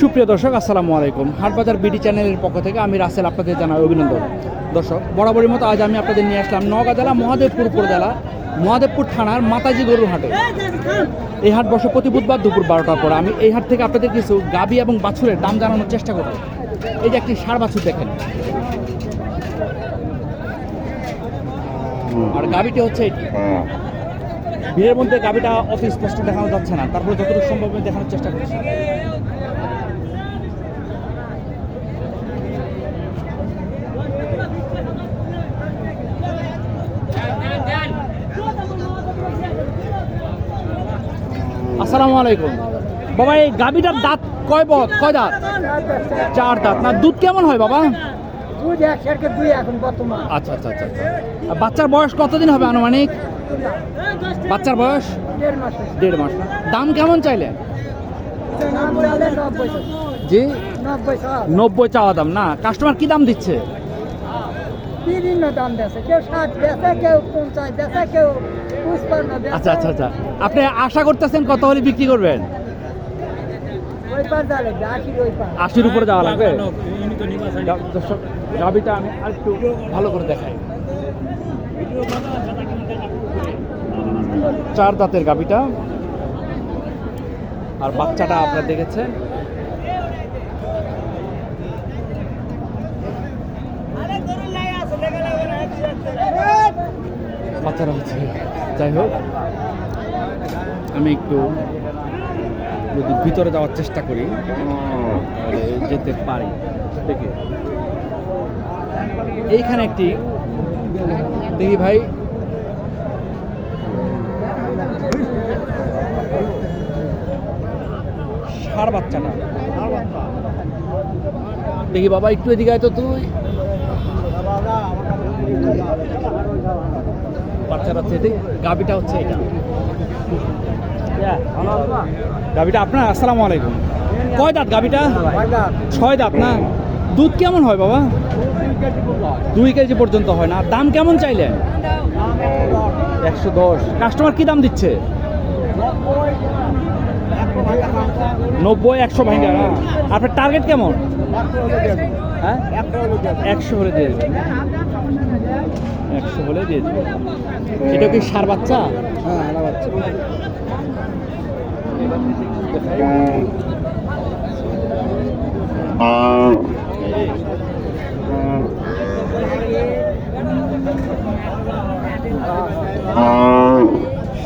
সুপ্রিয় দর্শক, আসসালামু আলাইকুম। হাটবাজার বিডি চ্যানেলের পক্ষ থেকে আমি রাসেল আপনাদের জানাই অভিনন্দন। দর্শক বরাবরের মতো আজ আমি আপনাদের নিয়ে আসলাম নওগাঁ জেলা, মহাদেবপুর উপজেলা, মহাদেবপুর থানার মাতাজি গরুর হাটে। এই হাট বসে প্রতি বুধবার দুপুর বারোটার পর। আমি এই হাট থেকে আপনাদের কিছু গাবি এবং বাছুরের দাম জানানোর চেষ্টা করব। এই যে একটি সার বাছুর দেখেন। আর গাবিটি হচ্ছে এটি। ভিড়ের মধ্যে গাবিটা অত স্পষ্ট দেখানো যাচ্ছে না। তারপরে যতটুকু সম্ভব দেখানোর চেষ্টা করছি। আসসালামু আলাইকুম। বাবা এই গাবিটার দাঁত কয় বত কয় দাঁত? চার দাঁত। না দুধ কেমন হয় বাবা? আচ্ছা আচ্ছা আচ্ছা আচ্ছা। বাচ্চার বয়স কতদিন হবে আনুমানিক? বাচ্চার বয়স? দেড় মাস দাম কেমন চাইলে জি? নব্বই চাওয়া দাম। না কাস্টমার কি দাম দিচ্ছে? বিভিন্ন দাম দেশে কেউ ষাট দেশে কেউ পঞ্চাশ দেশে কেউ পুষ্পান্ন আচ্ছা আচ্ছা আচ্ছা। আপনি আশা করতেছেন কত হলে বিক্রি করবেন? ওই পার যাবে আশির ওই পার। আশির উপরে যাওয়া লাগবে? দর্শক গাবিটা আমি আরেকটু ভালো করে দেখাই। চার দাঁতের গাবিটা। আর বাচ্চাটা আপনারা দেখেছেন? বাচ্চারা হচ্ছে যাই হোক, আমি একটু যদি ভিতরে যাওয়ার চেষ্টা করি যেতে পারি। এইখানে একটি, দেখি ভাই। সার বাচ্চাটা দেখি বাবা, একটু এদিকে তো তুই। বাচ্চাটা হচ্ছে গাবিটা হচ্ছে এটা। গাবিটা আপনার আসসালামু আলাইকুম। কয় দাঁত গাবিটা ছয় দাঁত না? দুধ কেমন হয় বাবা? দুই কেজি পর্যন্ত হয় না। দাম কেমন চাইলেন একশো দশ। কাস্টমার কি দাম দিচ্ছে? নব্বই একশো ভাঙ্গা না? আপনার টার্গেট কেমন? হ্যাঁ? একশো হলে দিয়ে একশো হলে দিয়ে দেবেন এটা কি সার বাচ্চা? হ্যাঁ বাচ্চা।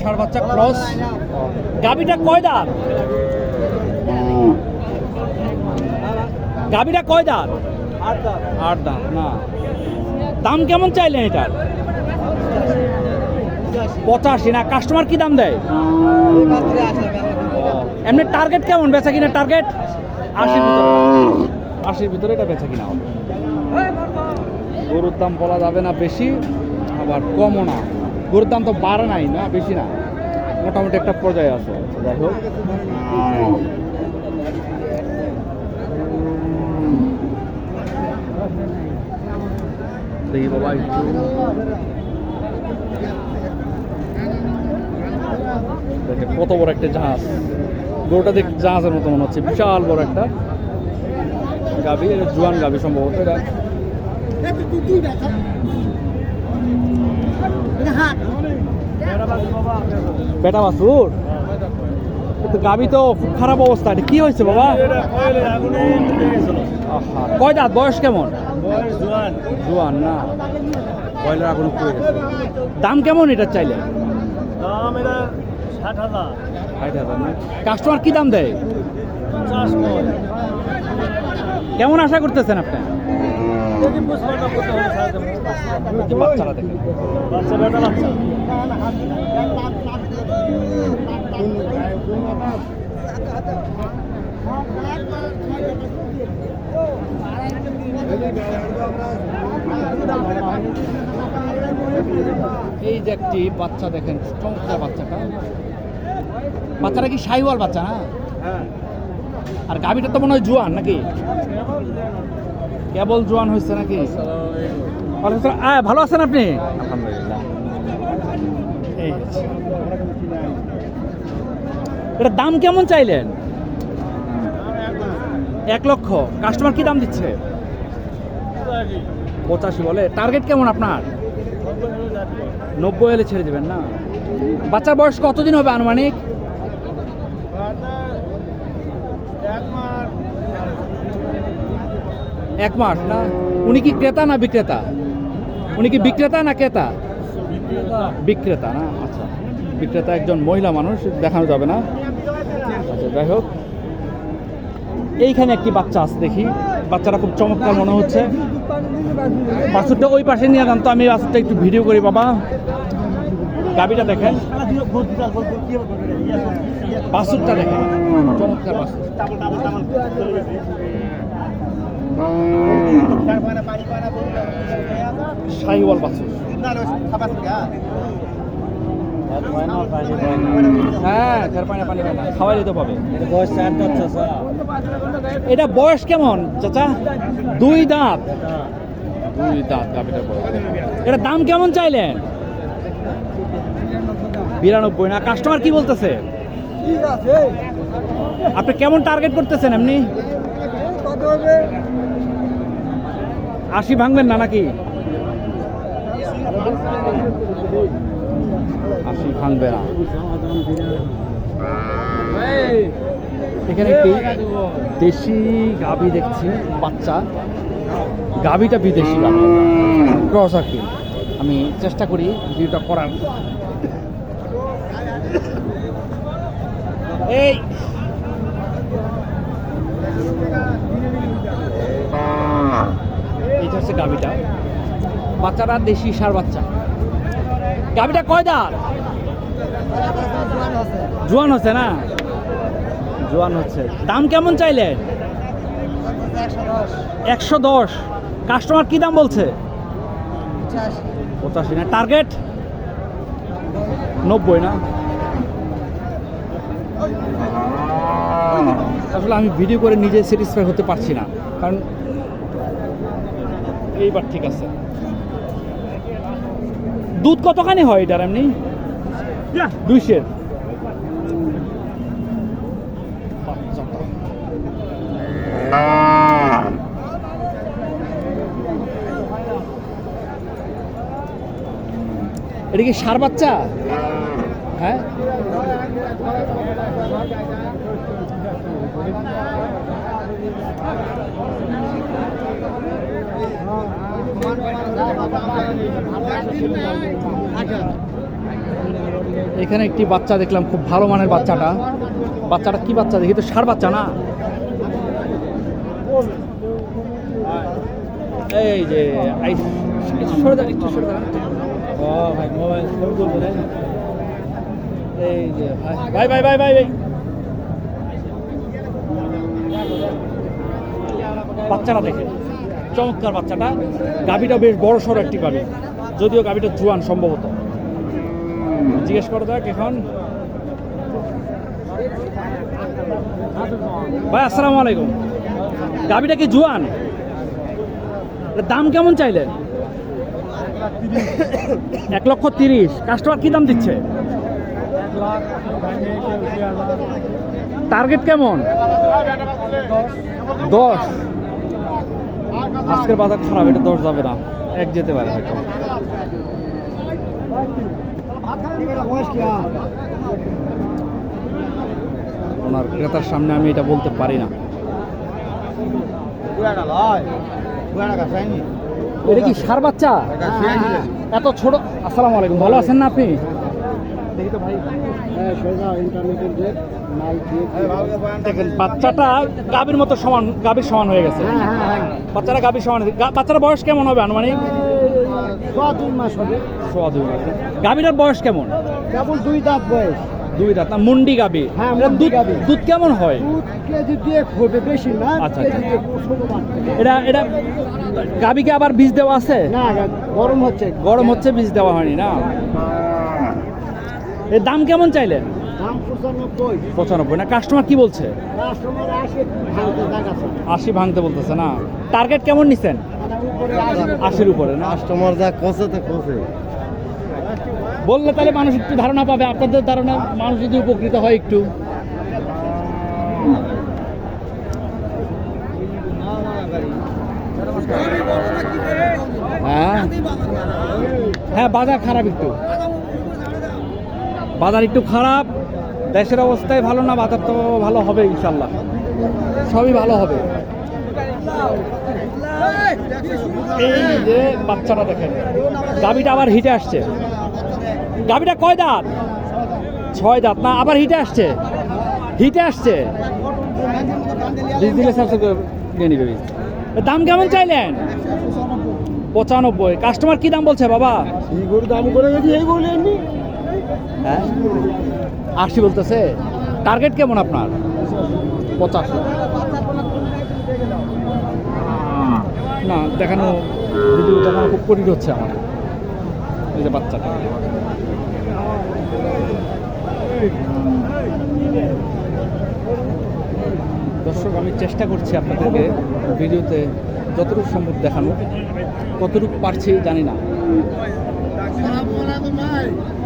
ষাট বাচ্চা ক্রস। গাবিটা কয় দাঁত? গাবিটা কয় দাঁত। আট দাঁত না। দাম কেমন চাইলেন এটার? পঁচাশি, না? কাস্টমার কি দাম দেয়? এমনি টার্গেট কেমন? বেচা কিনা টার্গেট আশির ভিতরে। ভিতরে এটা বেচা কিনা হবে। গরুর দাম বলা যাবে না বেশি, আবার কমও না। গরুর দাম তো বাড়ে নাই না? বেশি না। মোটামুটি একটা পর্যায়ে আছে। যাই হোক। দেখি বাবা একটু দেখে কত বড় একটা জাহাজ। গরুটা দেখ জাহাজের মতো মনে হচ্ছে, বিশাল বড় একটা গাবি জোয়ান গাবি সম্ভবত এটা। বেটা মাসুর কিন্তু গাবি তো খুব খারাপ অবস্থা এটা কি হয়েছে বাবা? আহা, কয় দাঁত? বয়স কেমন? জোয়ান না। ব্রয়লার এখনও পড়ে গেছে দাম কেমন এটা চাইলে? দাম এটা ষাট হাজার ষাট হাজার না? কাস্টমার কি দাম দেয়? কেমন আশা করতেছেন আপনি? বাচ্চারা দেখেন বাচ্চা বাচ্চা। এই যে একটি বাচ্চা দেখেন চমৎকার বাচ্চাটা। বাচ্চাটা কি সাইওয়াল বাচ্চা না? আর গাভিটা তো মনে হয় জোয়ান নাকি? কেবল জোয়ান হয়েছে নাকি? ভালো আছেন? ভালো আছেন আপনি আলহামদুলিল্লাহ এই হচ্ছে। এটার দাম কেমন চাইলেন? এক লক্ষ। কাস্টমার কি দাম দিচ্ছে? পঁচাশি বলে। টার্গেট কেমন আপনার? নব্বই হলে ছেড়ে দেবেন না। বাচ্চার বয়স কতদিন হবে আনুমানিক? এক মাস না? উনি কি ক্রেতা না বিক্রেতা? উনি কি বিক্রেতা না ক্রেতা? বিক্রেতা না? আচ্ছা। বিক্রেতা একজন মহিলা মানুষ, দেখানো যাবে না। আচ্ছা যাই হোক। এইখানে একটি বাচ্চা আছে দেখি। বাচ্চাটা খুব চমৎকার মনে হচ্ছে। বাছুরটা ওই পাশে নিয়ে যান তো, আমি বাছুরটা একটু ভিডিও করি, বাবা। গাবিটা দেখেন। বাছুরটা দেখেন। চমৎকার বাছুর। শাহিওয়াল বাছুর। হ্যাঁ পানি পানি পানি খাওয়াই দিতে পাবে। এটা বয়স কেমন চাচা? দুই দাঁত। দুই দাঁত এটা দাম কেমন চাইলেন? বিরানব্বই না? কাস্টমার কি বলতেছে? আপনি কেমন টার্গেট করতেছেন এমনি? আশি ভাঙবেন না নাকি? আশি ভাঙবে না। এখানে একটি দেশি গাভি দেখছি বাচ্চা। গাভিটা বিদেশি গাভি ক্রস আর কি আমি চেষ্টা করি ভিডিওটা করার। এই। এইটা হচ্ছে গাভিটা বাচ্চাটা দেশি সার বাচ্চা। গাভিটা কয় দাঁত? জোয়ান হচ্ছে না? জোয়ান হচ্ছে। দাম কেমন চাইলেন একশো দশ। কাস্টমার কি দাম বলছে? পঁচাশি। না, টার্গেট? নব্বই না? আসলে আমি ভিডিও করে নিজে স্যাটিসফাই হতে পারছি না। কারণ এইবার ঠিক আছে। দুধ কতখানি হয় এটার এমনি? দুইশের এটা কি সার বাচ্চা? হ্যাঁ? এখানে একটি বাচ্চা দেখলাম, খুব ভালো মানের বাচ্চাটা। বাচ্চাটা কি বাচ্চা? দেখি তো, সার বাচ্চা না? এই যে সরে সরে ও ভাই, মোবাইল ফোন করব রে এই যে ভাই ভাই ভাই ভাই ভাই। বাচ্চাটা দেখে। চমৎকার বাচ্চাটা। গাবিটা বেশ বড় সড়ো একটি গাবি যদিও গাবিটা জুয়ান সম্ভবত। জিজ্ঞেস করে দেখ এখন। ভাই, আসসালামু আলাইকুম। গাবিটা কি জুয়ান? দাম কেমন চাইলেন? এক লক্ষ তিরিশ। কাস্টমার কি দাম দিচ্ছে? টার্গেট কেমন? দশ। আজকের বাজার খারাপ এটা দশ যাবে না। এক যেতে পারে হয়তো। ওনার ক্রেতার সামনে আমি এটা বলতে পারি না। এটা কি সার বাচ্চা? এত ছোট আসসালামু আলাইকুম ভালো আছেন না আপনি? দেখি তো ভাই। দেখেন বাচ্চাটা গাভীর মতো সমান গাভীর সমান হয়ে গেছে। বাচ্চারা গাভীর সমান বাচ্চার বয়স কেমন হবে আনুমানিক? হবে। গাভীটার বয়স কেমন? কেবল দুই দাঁত বয়স। দুই দাঁত। না মুন্ডি গাবি হ্যাঁ, দুধ। দুধ কেমন হয়? ফোটে বেশি না। আচ্ছা, আচ্ছা। এটা এটা গাভীকে আবার বীজ দেওয়া আছে? না গরম হচ্ছে। গরম হচ্ছে বীজ দেওয়া হয়নি না? এর দাম কেমন চাইলেন পঁচানব্বই। না কাস্টমার কি বলছে? আশি ভাঙতে বলতেছে না? টার্গেট কেমন নিছেন? আশির উপরে না? কাস্টমার যা কষে তো কষে। বললে তাহলে মানুষ একটু ধারণা পাবে আপনাদের ধারণা মানুষ যদি উপকৃত হয় একটু। হ্যাঁ? হ্যাঁ বাজার খারাপ একটু। বাজার একটু খারাপ দেশের অবস্থায় ভালো না বাজার তো ভালো হবে ইনশাল্লাহ। সবই ভালো হবে। এই যে বাচ্চাটা দেখেন গাবিটা আবার হিটে আসছে। গাবিটা কয় দাঁত? ছয় দাঁত। না আবার হিটে আসছে। হিটে আসছে। নিয়ে নিবে। দাম কেমন চাইলেন? পঁচানব্বই। কাস্টমার কি দাম বলছে বাবা? দাম করে গেছি হ্যাঁ? আশি বলতেছে। টার্গেট কেমন আপনার? পঁচাশি। না, দেখানো ভিডিও দেখানো খুব কঠিন হচ্ছে আমার। এই যে বাচ্চাটা। দর্শক, আমি চেষ্টা করছি আপনাদেরকে ভিডিওতে যতটুকু সম্ভব দেখানো কতটুকু পারছি জানি না।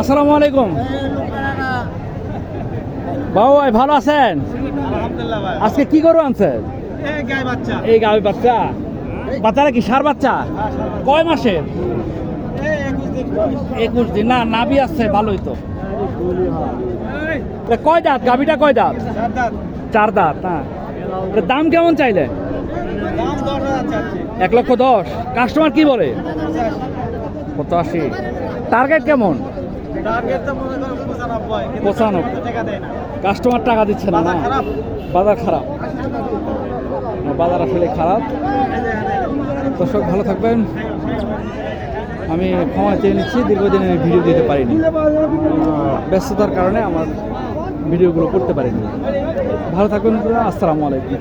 আসসালামু আলাইকুম। বাবু ভাই ভালো আছেন? আজকে কি গরু আনছেন? এই গাই বাচ্চা। গাভী বাচ্চা? বাচ্চারা কি সার বাচ্চা? কয় মাসের এই একুশ দিন। না নাভি আসছে ভালোই তো। কয় দাঁত? গাভীটা কয় দাঁত? চার দাঁত। হ্যাঁ দাম কেমন চাইলে এক লক্ষ দশ। কাস্টমার কি বলে? পঁচাশি। টার্গেট কেমন? মনে পঁচানব্বই কাস্টমার টাকা দিচ্ছে না না। বাজার খারাপ। বাজার আসলে খারাপ। দর্শক ভালো থাকবেন। আমি ক্ষমা চেয়ে নিচ্ছি দীর্ঘদিন আমি ভিডিও দিতে পারিনি। ব্যস্ততার কারণে আমার ভিডিওগুলো করতে পারিনি। ভালো থাকবেন আসসালামু আলাইকুম।